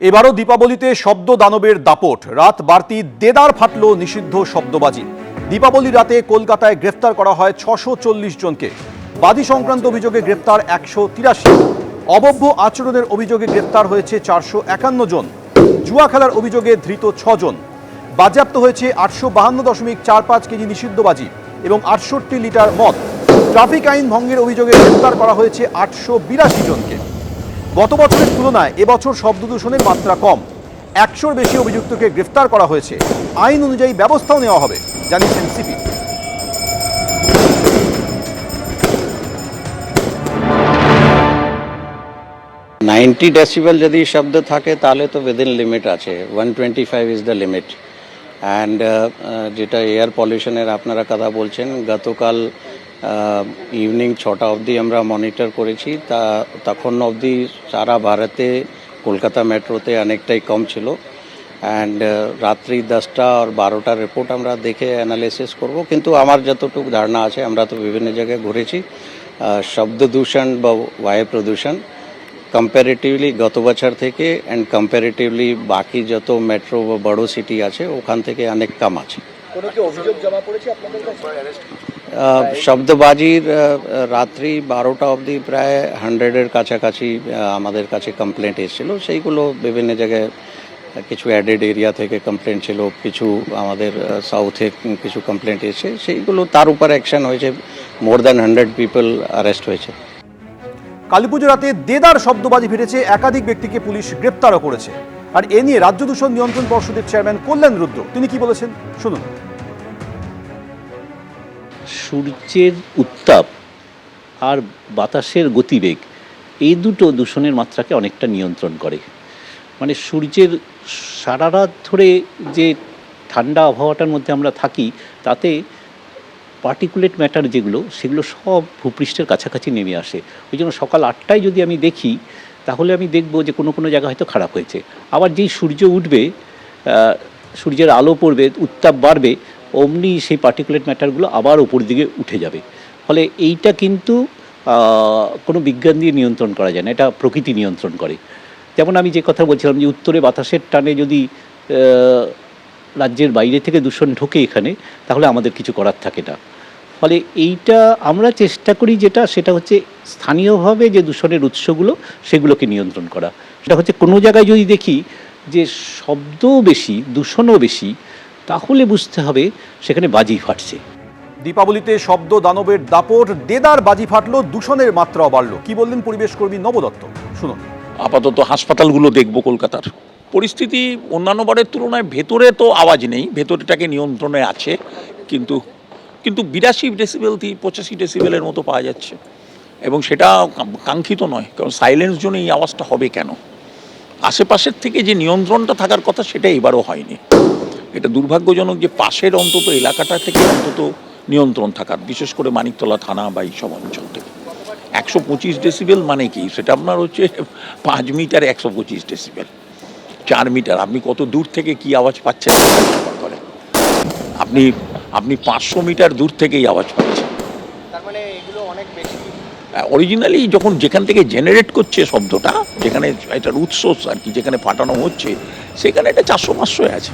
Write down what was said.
এবারও দীপাবলিতে শব্দ দানবের দাপট। রাত বাড়তি দেদার ফাটল নিষিদ্ধ শব্দবাজি। দীপাবলি রাতে কলকাতায় গ্রেফতার করা হয় ছশো চল্লিশ জনকে। বাজি সংক্রান্ত অভিযোগে গ্রেফতার একশো তিরাশি। অবভ্য আচরণের অভিযোগে গ্রেফতার হয়েছে চারশো একান্ন জন। জুয়া খেলার অভিযোগে ধৃত ছজন বাজেয়াপ্ত হয়েছে আটশো বাহান্ন দশমিক চার পাঁচ কেজি নিষিদ্ধ বাজি এবং আটষট্টি লিটার মদ। ট্রাফিক আইন ভঙ্গের অভিযোগে গ্রেফতার করা হয়েছে আটশো বিরাশি জনকে। গত বছরের তুলনায় এবছর শব্দ দূষণের মাত্রা কম। একশোর বেশি অভিযুক্তকে গ্রেফতার করা হয়েছে। আইন অনুযায়ী ব্যবস্থাও নেওয়া হবে, জানিয়েছেন সিপি। নাইনটি ডেসিবেল যদি শব্দ থাকে, তাহলে তো উইদিন লিমিট আছে। One twenty five is the limit and যেটা এয়ার পলিউশনের আপনারা কথা বলছেন, গতকাল ইভিনিং ছটা অবধি আমরা মনিটর করেছি। তা, তখন অবধি সারা ভারতে কলকাতা মেট্রোতে অনেকটাই কম ছিল। অ্যান্ড রাত্রি দশটা আর বারোটার রিপোর্ট আমরা দেখে অ্যানালিসিস করব। কিন্তু আমার যতটুকু ধারণা আছে, আমরা তো বিভিন্ন জায়গায় ঘুরেছি। শব্দ দূষণ বা বায়ু প্রদূষণ কম্পারেটিভলি গত বছর থেকে অ্যান্ড কম্পারেটিভলি বাকি যত মেট্রো বা বড় সিটি আছে, ওখান থেকে অনেক কম আছে। শব্দবাজির রাত্রি বারোটা অবধি প্রায় হান্ড্রেডের কাছাকাছি আমাদের কাছে কমপ্লেন্ট এসেছিল। সেইগুলো বিভিন্ন জায়গায়, কিছু অ্যাডেড এরিয়া থেকে কমপ্লেন্ট ছিল, কিছু আমাদের সাউথে কিছু কমপ্লেন্ট এসেছে। সেইগুলো তার উপর অ্যাকশন হয়েছে। More than hundred people arrest হয়েছে। কালীপুজো রাতে দেদার শব্দবাজি ফিরেছে একাধিক ব্যক্তিকে পুলিশ গ্রেপ্তারও করেছে। আর এ নিয়ে রাজ্য দূষণ নিয়ন্ত্রণ পর্ষদের চেয়ারম্যান কল্যাণ রুদ্র। তিনি কি বলেছেন? শুনুন। সূর্যের উত্তাপ আর বাতাসের গতিবেগ, এই দুটো দূষণের মাত্রাকে অনেকটা নিয়ন্ত্রণ করে। মানে সূর্যের সারা রাত ধরে যে ঠান্ডা আবহাওয়াটার মধ্যে আমরা থাকি, তাতে পার্টিকুলেট ম্যাটার যেগুলো, সেগুলো সব ভূপৃষ্ঠের কাছাকাছি নেমে আসে। ওই জন্য সকাল আটটায় যদি আমি দেখি, তাহলে আমি দেখব যে কোনো কোনো জায়গা হয়তো খারাপ হয়েছে। আবার যেই সূর্য উঠবে সূর্যের আলো পড়বে, উত্তাপ বাড়বে অমনি সেই পার্টিকুলেট ম্যাটারগুলো আবার ওপর দিকে উঠে যাবে। ফলে এইটা কিন্তু কোনো বিজ্ঞান দিয়ে নিয়ন্ত্রণ করা যায় না, এটা প্রকৃতি নিয়ন্ত্রণ করে। যেমন আমি যে কথা বলছিলাম যে উত্তরে বাতাসের টানে যদি রাজ্যের বাইরে থেকে দূষণ ঢোকে এখানে, তাহলে আমাদের কিছু করার থাকে না। ফলে এইটা আমরা চেষ্টা করি যেটা, সেটা হচ্ছে স্থানীয়ভাবে যে দূষণের উৎসগুলো, সেগুলোকে নিয়ন্ত্রণ করা। সেটা হচ্ছে কোনো জায়গায় যদি দেখি যে শব্দও বেশি, দূষণও বেশি তাহলে বুঝতে হবে সেখানে বাজি ফাটছে। দীপাবলিতে শব্দ দানবের দাপট দেদার বাজি ফাটলো দূষণের মাত্রাও বাড়লো। কি বললেন পরিবেশ কর্মী নবদত্ত? শুনুন। আপাতত হাসপাতালগুলো দেখব কলকাতার। পরিস্থিতি অন্যান্য বারের তুলনায় ভেতরে তো আওয়াজ নেই ভেতরটাকে নিয়ন্ত্রণে আছে কিন্তু কিন্তু বিরাশি ডেসিবেল থেকে পঁচাশি ডেসিবেলের মতো পাওয়া যাচ্ছে। এবং সেটা কাঙ্ক্ষিত নয় কারণ সাইলেন্স জন্য এই আওয়াজটা হবে কেন? আশেপাশের থেকে যে নিয়ন্ত্রণটা থাকার কথা সেটা এবারও হয়নি। এটা দুর্ভাগ্যজনক যে পাশের অন্তত এলাকাটা থেকে অন্তত নিয়ন্ত্রণ থাকার বিশেষ করে মানিকতলা থানা বা এইসব অঞ্চল থেকে। একশো পঁচিশ ডেসিবেল মানে কি? সেটা আপনার হচ্ছে পাঁচ মিটার একশো পঁচিশ ডেসিবেল। চার মিটার। আপনি কত দূর থেকে কি আওয়াজ পাচ্ছেন? সেটা করে আপনি আপনি পাঁচশো মিটার দূর থেকেই আওয়াজ পাচ্ছেন। অরিজিনালি যখন যেখান থেকে জেনারেট করছে শব্দটা যেখানে এটার উৎস আর কি যেখানে ফাটানো হচ্ছে সেখানে এটা চারশো পাঁচশোয় আছে।